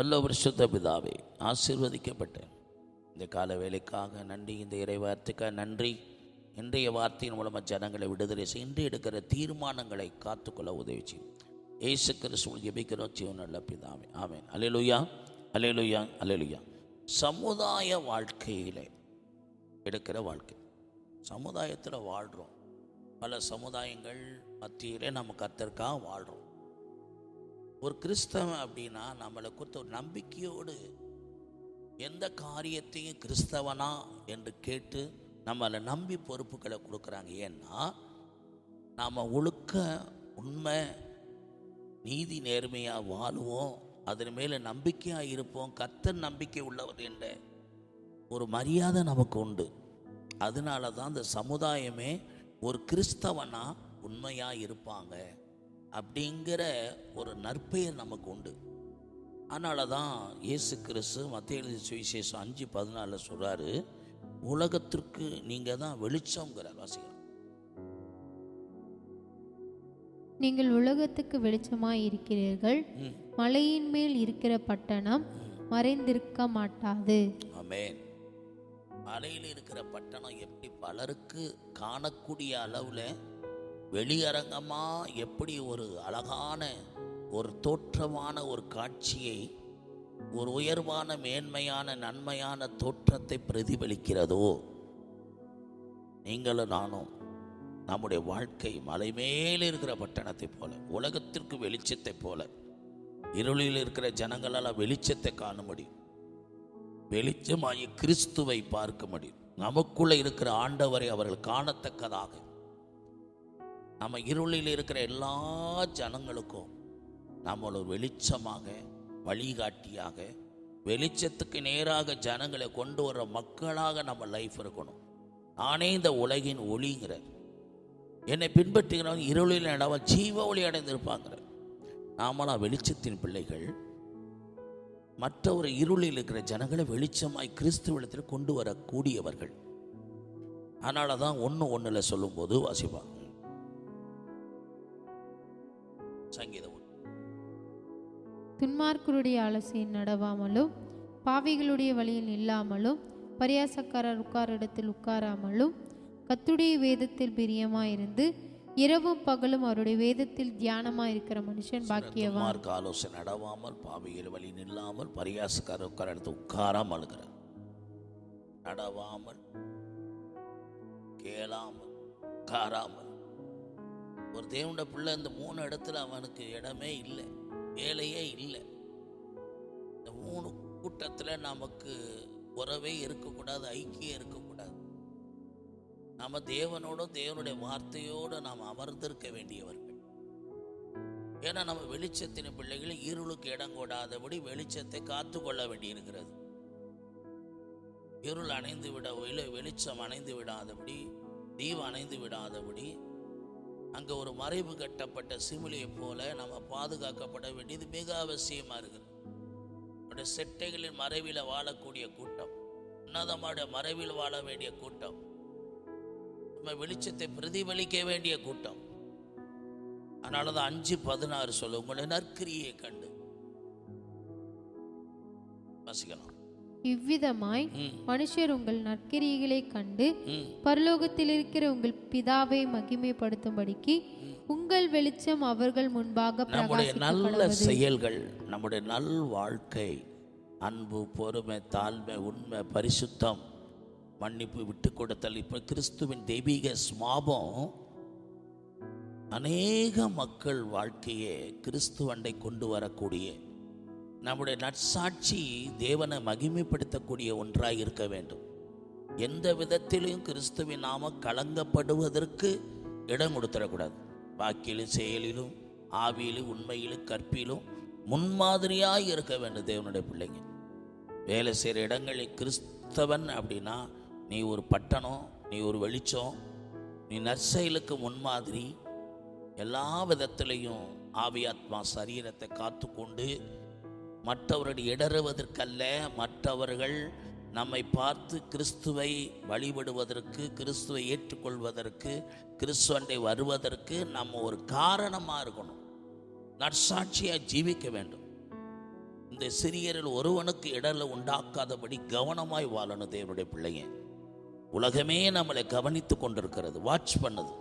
பல்ல வருஷத்த பிதாவே ஆசீர்வதிக்கப்பட்டேன். இந்த கால வேலைக்காக நன்றி இந்த இறை வார்த்தைக்காக நன்றி. இன்றைய வார்த்தையின் மூலமாக ஜனங்களை விடுதலை செய்ய இன்று எடுக்கிற தீர்மானங்களை காத்துக்கொள்ள உதவி செய்யும் ஏசு கிறிஸ்துவ ஜெபிக்கிறோம் ஜீவன் நல்ல பிதாவே. ஆமென். அலையலுயா அலையலுயா அலையலுயா சமுதாய வாழ்க்கையில் எடுக்கிற வாழ்க்கை. சமுதாயத்தில் வாழ்கிறோம் பல சமுதாயங்கள் மத்தியிலே நம்ம கத்தருக்காக வாழ்கிறோம் ஒரு கிறிஸ்தவன் அப்படின்னா நம்மளை குறித்த ஒரு நம்பிக்கையோடு எந்த காரியத்தையும் கிறிஸ்தவனா என்று கேட்டு நம்மளை நம்பி பொறுப்புகளை கொடுக்குறாங்க. ஏன்னா நாம் ஒழுக்க உண்மை நீதி நேர்மையாக வாழுவோம் அதன் மேலே நம்பிக்கையாக இருப்போம் கத்தன் நம்பிக்கை உள்ளவர் என்ற ஒரு மரியாதை நமக்கு உண்டு. அதனால தான் இந்த சமுதாயமே ஒரு கிறிஸ்தவனாக உண்மையாக இருப்பாங்க. அப்படிங்கிற ஒரு நற்பெயர் நமக்கு உண்டு. அதனால தான் இயேசு கிறிஸ்து மத்திய எழுதிய சுவிசேஷம் அஞ்சு பதினாலில் சொல்கிறாரு உலகத்திற்கு நீங்கள் தான் வெளிச்சங்கிறார் வாசிக்கிறோம் நீங்கள் உலகத்துக்கு வெளிச்சமாய் இருக்கிறீர்கள். மலையின் மேல் இருக்கிற பட்டணம் மறைந்திருக்க மாட்டாது. ஆமென். மலையில் இருக்கிற பட்டணம் எப்படி பலருக்கு காணக்கூடிய அளவில் வெளியரங்கமாக எப்படி ஒரு அழகான ஒரு தோற்றமான ஒரு காட்சியை ஒரு உயர்வான மேன்மையான நன்மையான தோற்றத்தை பிரதிபலிக்கிறதோ? நீங்களும் நானும் நம்முடைய வாழ்க்கை மலை மேலே இருக்கிற பட்டணத்தை போல உலகத்திற்கு வெளிச்சத்தை போல இருளில் இருக்கிற ஜனங்களால் வெளிச்சத்தை காண முடியும் வெளிச்சமாகி கிறிஸ்துவை பார்க்க முடியும் நமக்குள்ளே இருக்கிற ஆண்டவரை அவர்கள் காணத்தக்கதாக நம்ம இருளில் இருக்கிற எல்லா ஜனங்களுக்கும் நம்ம ஒரு வெளிச்சமாக வழிகாட்டியாக வெளிச்சத்துக்கு நேராக ஜனங்களை கொண்டு வர மக்களாக நம்ம லைஃப் இருக்கணும். நானே இந்த உலகின் ஒளிங்கிறார் என்னை பின்பற்றுகிறவன் இருளில் நடவன் ஜீவ ஒளி அடைந்திருப்பாங்கிற. நாமெல்லாம் வெளிச்சத்தின் பிள்ளைகள். மற்ற ஒரு இருளில் இருக்கிற ஜனங்களை வெளிச்சமாய் கிறிஸ்துவிடத்தில் கொண்டு வரக்கூடியவர்கள். அதனால தான் ஒன்று ஒன்றில் சொல்லும்போது வாசிப்பாங்க ஒன்று. துன்மார்க்கருடைய ஆலோசையில் நடவாமலும் பாவிகளுடைய வழியில் இல்லாமலும் பரியாசக்காரர் உட்காரிடத்தில் உட்காராமலும் கத்துடைய வேதத்தில் பிரியமாயிருந்து இரவும் பகலும் அவருடைய வேதத்தில் தியானமாக இருக்கிற மனுஷன் பாக்கியவான் ஆலோசனை நடவாமல் பாவிகள் வழி நில்லாமல் பரியாசக்கார உட்கார இடத்து உட்காராமல் அழுகிறார் நடவாமல் கேளாமல் உட்காராமல் ஒரு தேவனுடைய பிள்ளை இந்த மூணு இடத்துல அவனுக்கு இடமே இல்லை வேலையே இல்லை. இந்த மூணு கூட்டத்தில் நமக்கு உறவே இருக்கக்கூடாது ஐக்கியம் இருக்கக்கூடாது. நம்ம தேவனோடும் தேவனுடைய வார்த்தையோடு நாம் அமர்ந்திருக்க வேண்டியவர்கள். ஏன்னா நம்ம வெளிச்சத்தின் பிள்ளைகளை இருளுக்கு இடம் கூடாதபடி வெளிச்சத்தை காத்து கொள்ள வேண்டியிருக்கிறது. இருள் அணைந்து விட வெளி- வெளிச்சம் அணைந்து விடாதபடி தீவு அணைந்து விடாதபடி அங்கே ஒரு மறைவு கட்டப்பட்ட சிமிலியை போல நம்ம பாதுகாக்கப்பட வேண்டியது மிக அவசியமாக இருக்குது. நம்முடைய செட்டைகளின் மறைவில் வாழக்கூடிய கூட்டம் உன்னதமான மறைவில் வாழ வேண்டிய கூட்டம் நம்ம வெளிச்சத்தை பிரதிபலிக்க வேண்டிய கூட்டம். அதனால தான் அஞ்சு பதினாறு சொல்ல உங்களுடைய நற்கிரியை கண்டு. வசிக்கலாம். இவ்விதமாய் மனுஷர் உங்கள் நற்கிரியைகளை கண்டு பரலோகத்தில் இருக்கிற உங்கள் பிதாவை மகிமைப்படுத்தும்படிக்கு உங்கள் வெளிச்சம் அவர்கள் முன்பாக நம்முடைய நல்ல செயல்கள் நம்முடைய நல் வாழ்க்கை அன்பு பொறுமை தாழ்மை உண்மை பரிசுத்தம் மன்னிப்பு விட்டு கொடுத்தல். இப்போ கிறிஸ்துவின் தெய்வீக ஸ்மாபம் அநேக மக்கள் வாழ்க்கையை கிறிஸ்துவண்டை கொண்டு வரக்கூடிய நம்முடைய நற்சாட்சி தேவனை மகிமைப்படுத்தக்கூடிய ஒன்றாக இருக்க வேண்டும். எந்த விதத்திலும் கிறிஸ்துவின் நாம கலங்கப்படுவதற்கு இடம் கொடுத்துடக்கூடாது. வாக்கிலும் செயலிலும் ஆவியிலும் உண்மையிலும் கற்பிலும் முன்மாதிரியாக இருக்க வேண்டும் தேவனுடைய பிள்ளைங்க. வேலை செய்கிற இடங்களில் கிறிஸ்தவன் அப்படின்னா நீ ஒரு பட்டணம் நீ ஒரு வெளிச்சம் நீ நற்செயலுக்கு முன்மாதிரி எல்லா விதத்திலையும் ஆவியாத்மா சரீரத்தை காத்துக்கொண்டு மற்றவர்கள் இடறுவதற்கல்ல மற்றவர்கள் நம்மை பார்த்து கிறிஸ்துவை வழிபடுவதற்கு கிறிஸ்துவை ஏற்றுக்கொள்வதற்கு கிறிஸ்துவண்டை வருவதற்கு நம்ம ஒரு காரணமாக இருக்கணும். நற்சாட்சியாக ஜீவிக்க வேண்டும். இந்த சிறியரில் ஒருவனுக்கு இடலை உண்டாக்காதபடி கவனமாய் வாழணும் தேவனுடைய பிள்ளைங்க உலகமே நம்மளை கவனித்து கொண்டிருக்கிறது வாட்ச் பண்ணுது.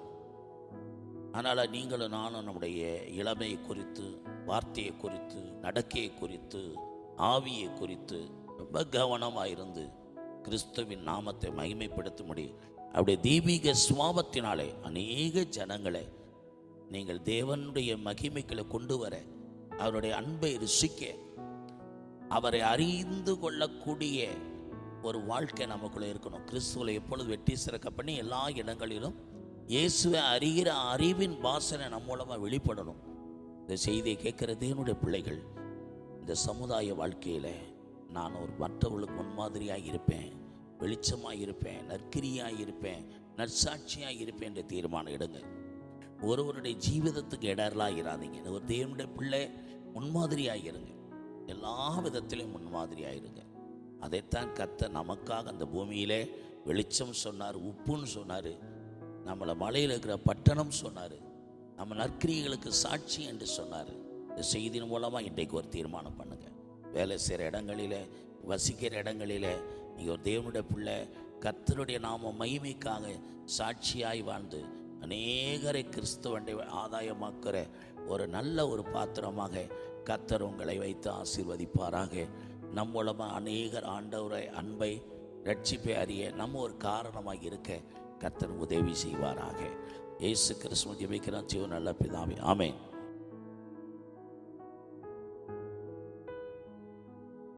அதனால் நீங்களும் நானும் நம்முடைய இளமையை குறித்து வார்த்தையை குறித்து நடக்கையை குறித்து ஆவியை குறித்து ரொம்ப கவனமாக இருந்து கிறிஸ்துவின் நாமத்தை மகிமைப்படுத்தும்படி அவருடைய தீபீக சுவாபத்தினாலே அநேக ஜனங்களை நீங்கள் தேவனுடைய மகிமைகளை கொண்டு வர அவருடைய அன்பை ருசிக்க அவரை அறிந்து கொள்ளக்கூடிய ஒரு வாழ்க்கை நமக்குள்ளே இருக்கணும். கிறிஸ்துவில் எப்பொழுது வெட்டி சிறக்க பண்ணி எல்லா இடங்களிலும் இயேசுவை அறிகிற அறிவின் வாசனை நம்ம மூலமாக வெளிப்படணும். இந்த செய்தியை கேட்குற தேவனுடைய பிள்ளைகள் இந்த சமுதாய வாழ்க்கையில் நான் ஒரு மற்றவர்களுக்கு முன்மாதிரியாக இருப்பேன் வெளிச்சமாக இருப்பேன் நற்கிரியாக இருப்பேன் நற்சாட்சியாக இருப்பேன் என்ற தீர்மானம் எடுங்க. ஒருவருடைய ஜீவிதத்துக்கு இடரலாக இராதிங்க. ஒரு தேவனுடைய பிள்ளை முன்மாதிரியாக இருங்க. எல்லா விதத்திலையும் முன்மாதிரியாக இருங்க. அதைத்தான் கத்த நமக்காக அந்த பூமியிலே வெளிச்சம் சொன்னார் உப்புன்னு சொன்னார். நம்மளை மலையில் இருக்கிற பட்டணம் சொன்னார். நம்ம நற்கிரிகளுக்கு சாட்சி என்று சொன்னார். இந்த செய்தியின் மூலமாக இன்றைக்கு ஒரு தீர்மானம் பண்ணுங்க. வேலை செய்கிற இடங்களில் வசிக்கிற இடங்களில் நீங்கள் ஒரு தேவனுடைய பிள்ளை கத்தருடைய நாம மகிமைக்காக சாட்சியாய் வாழ்ந்து அநேகரை கிறிஸ்துவண்டை ஆதாயமாக்குற ஒரு நல்ல ஒரு பாத்திரமாக கத்தர் உங்களை வைத்து ஆசீர்வதிப்பாராக. நம் மூலமாக அநேகர் ஆண்டவரை அன்பை ரட்சிப்பை அறிய நம்ம ஒரு காரணமாக இருக்க கர்த்தர் உதவி செய்வாராக. இயேசு கிறிஸ்துவ ஜெபிக்கிறான் ஜீவன் நல்ல பிதாவே. ஆமேன்.